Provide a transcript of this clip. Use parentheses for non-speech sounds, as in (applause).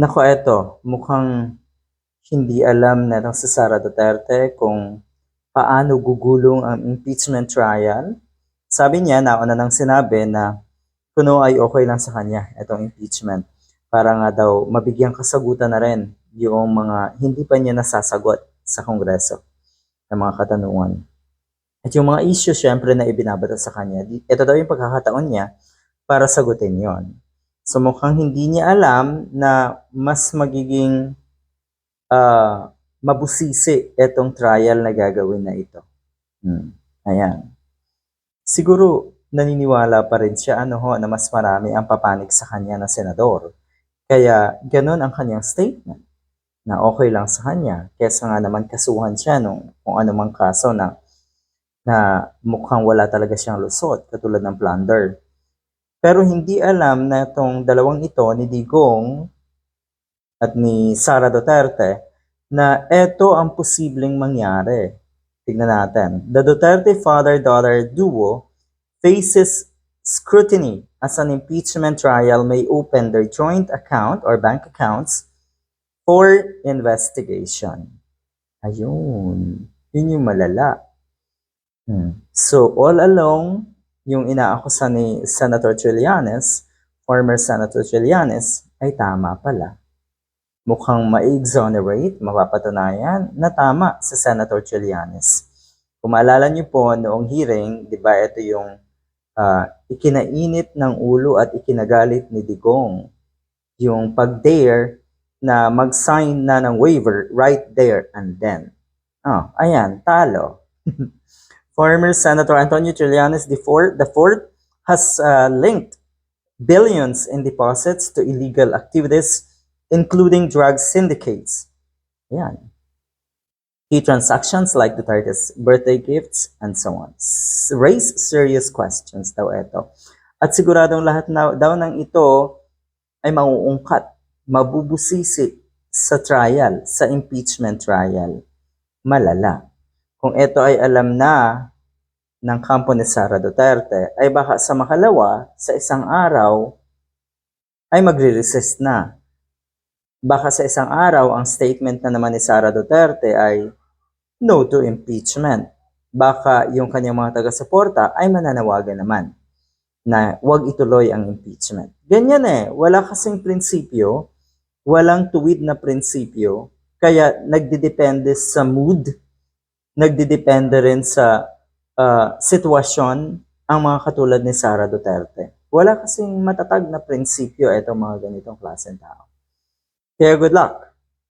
Naku, eto, mukhang hindi alam na si Sara Duterte kung paano gugulong ang impeachment trial. Sabi niya, nauna nang sinabi na kuno ay okay lang sa kanya itong impeachment para nga daw mabigyan kasagutan na rin yung mga hindi pa niya nasasagot sa Kongreso ng mga katanungan. At yung mga issue syempre na ibinabata sa kanya, ito daw yung pagkakataon niya para sagutin yon. So mukhang hindi niya alam na mas magiging ah, mabusisi itong trial na gagawin na ito. Hmm. Ayan. Siguro naniniwala pa rin siya ano ho, na mas marami ang papanig sa kanya na senador. Kaya ganun ang kanyang statement na okay lang sa kanya. Kesa nga naman kasuhan siya nung kung anumang kaso na na mukhang wala talaga siyang lusot, katulad ng plunder. Pero hindi alam na itong dalawang ito ni Digong at ni Sara Duterte na ito ang posibleng mangyari. Tignan natin. The Duterte father-daughter duo faces scrutiny as an impeachment trial may open their joint account or bank accounts for investigation. Ayun. Yun yung malala. Hmm. So, all along, yung inaakusan ni Senator Trillanes, former Senator Trillanes, ay tama pala. Mukhang ma-exonerate, mapapatunayan na tama sa Senator Trillanes. Kung maalala niyo po, noong hearing, di ba, ito yung ah, ikinainit ng ulo at ikinagalit ni Digong. Yung pag-dare na mag-sign na ng waiver right there and then. Oh, ayan, talo. (laughs) Former Senator Antonio Trillanes the fourth has uh, linked billions in deposits to illegal activities, including drug syndicates. Yan. Key transactions like Duterte's birthday gifts and so on. S- Raise serious questions daw ito. At siguradong lahat na, daw ng ito ay mauungkat, mabubusisi sa trial, sa impeachment trial. Malala kung ito ay alam na ng kampo ni Sara Duterte, ay baka sa makalawa, sa isang araw, ay magre-resist na. Baka sa isang araw, ang statement na naman ni Sara Duterte ay no to impeachment. Baka yung kanyang mga taga-suporta ay mananawagan naman na wag ituloy ang impeachment. Ganyan eh, wala kasing prinsipyo, walang tuwid na prinsipyo, kaya nagdidepende sa mood nagdidepende rin sa ah, sitwasyon ang mga katulad ni Sara Duterte. Wala kasing matatag na prinsipyo itong mga ganitong klaseng tao. Kaya good luck!